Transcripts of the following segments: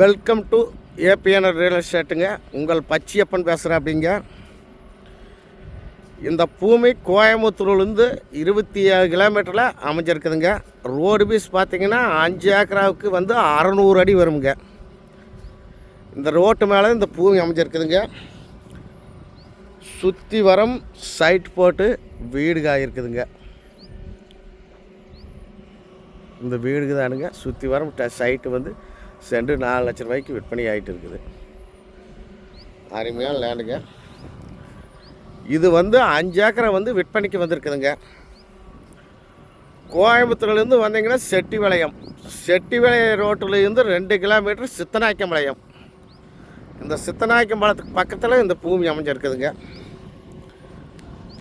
Welcome to ABN real எஸ்டேட்டுங்க உங்கள் பச்சியப்பன் பேசுகிறேன் அப்படிங்க. இந்த பூமி கோயம்புத்தூர்லேருந்து இருபத்தி ஏழு கிலோமீட்டரில் அமைஞ்சிருக்குதுங்க. ரோடு பீஸ் பார்த்தீங்கன்னா அஞ்சு ஏக்கராவுக்கு வந்து அறநூறு அடி வருங்க இந்த ரோட்டு மேலே இந்த பூமி அமைஞ்சிருக்குதுங்க. சுற்றி வரம் சைட் போட்டு வீடுகாக இருக்குதுங்க இந்த வீடுக்கு தானுங்க சுற்றி வரம் சைட்டு வந்து சென்று நாலு லட்ச ரூபாய்க்கு விற்பனை ஆகிட்டு இருக்குது. அருமையான லேண்டுங்க. இது வந்து அஞ்சு ஏக்கரை வந்து விற்பனைக்கு வந்திருக்குதுங்க. கோயம்புத்தூர்லேருந்து வந்தீங்கன்னா செட்டி வளையம் செட்டி வளைய ரோட்டிலேருந்து ரெண்டு கிலோமீட்டர் சித்தநாய்க்கம்பாளையம். இந்த சித்தநாய்க்கம்பாளையத்துக்கு பக்கத்தில் இந்த பூமி அமைஞ்சிருக்குதுங்க.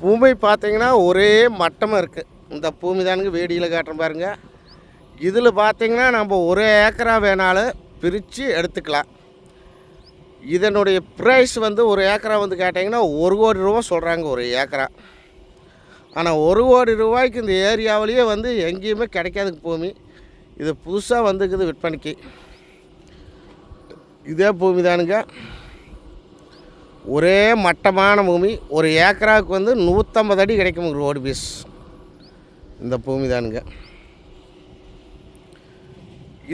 பூமி பார்த்தீங்கன்னா ஒரே மட்டமாக இருக்குது இந்த பூமி தானுங்க வேடியில் காட்டுறேன் பாருங்கள் இதில் பார்த்தீங்கன்னா நம்ம ஒரு ஏக்கரா வேணாலும் பிரித்து எடுத்துக்கலாம். இதனுடைய ப்ரைஸ் வந்து ஒரு ஏக்கரா வந்து கேட்டிங்கன்னா ஒரு கோடி ரூபா சொல்கிறாங்க ஒரு ஏக்கரா. ஆனால் ஒரு கோடி ரூபாய்க்கு இந்த ஏரியாவிலேயே வந்து எங்கேயுமே கிடைக்காதுங்க பூமி. இது புதுசாக வந்துக்குது விற்பனைக்கு. இதே பூமி தானுங்க. ஒரே மட்டமான பூமி. ஒரு ஏக்கராவுக்கு வந்து நூற்றம்பது அடி கிடைக்கும் ரோடு பீஸ் இந்த பூமி தானுங்க.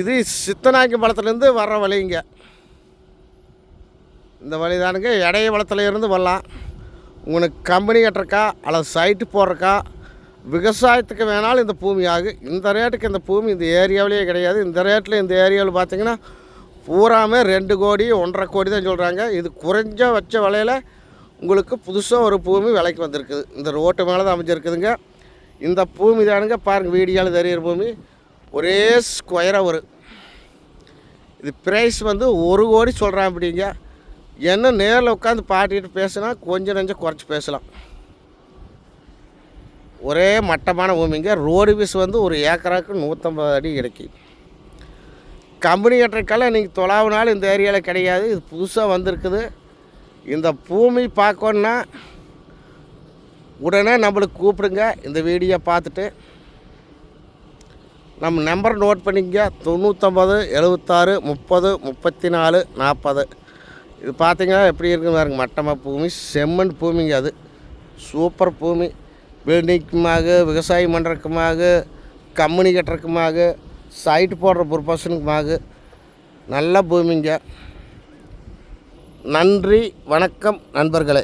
இது சித்தநாயக்கம் பழத்துலேருந்து வர்ற வழிங்க இந்த வழி தானுங்க இடைய வளத்துல இருந்து வரலாம். உங்களுக்கு கம்பெனி கட்டுறக்கா அல்லது சைட்டு போடுறக்கா விவசாயத்துக்கு வேணாலும் இந்த பூமி ஆகும் இந்த ரேட்டுக்கு இந்த பூமி இந்த ஏரியாவிலேயே கிடையாது. இந்த ரேட்டில் இந்த ஏரியாவில் பார்த்தீங்கன்னா பூராமே ரெண்டு கோடி ஒன்றரை கோடி தான் சொல்கிறாங்க இது குறைஞ்ச வச்ச விலையில் உங்களுக்கு புதுசாக ஒரு பூமி விலைக்கு வந்திருக்குது. இந்த ரோட்டு மேலே தான் அமைஞ்சிருக்குதுங்க. இந்த பூமி தானுங்க பாருங்கள் வீடியோவில் தெரியிற பூமி. ஒரே ஸ்கொயராக வரும். இது ப்ரைஸ் வந்து ஒரு கோடி சொல்கிறான் அப்படிங்க. என்ன நேரில் உட்காந்து பாட்டிட்டு பேசுனா கொஞ்சம் நெஞ்சம் குறைச்சி பேசலாம். ஒரே மட்டமான பூமிங்க. ரோடு பீஸ் வந்து ஒரு ஏக்கராவுக்கு நூற்றம்பது அடி கிடைக்கும் கம்பெனி கட்டுறக்கெல்லாம் நீங்கள் தொலாவுனாலும் இந்த ஏரியாவில் கிடையாது. இது புதுசாக வந்திருக்குது. இந்த பூமி பார்க்கணுன்னா உடனே நம்மளுக்கு கூப்பிடுங்க. இந்த வீடியோ பார்த்துட்டு நம்ம நம்பர் நோட் பண்ணிக்கங்க. தொண்ணூற்றொம்பது எழுபத்தாறு முப்பது முப்பத்தி நாலு நாற்பது இது பார்த்தீங்கன்னா எப்படி இருக்குன்னு பாருங்க. மட்டமாக பூமி செம்மண் பூமிங்க அது. சூப்பர் பூமி. பில்டிங்க்குமாக விவசாயம் பண்ணுறதுக்குமாக கம்பெனி கட்டுறதுக்குமாக சைட்டு போடுற பர்பஸனுக்குமாக நல்ல பூமிங்க. நன்றி வணக்கம் நண்பர்களே.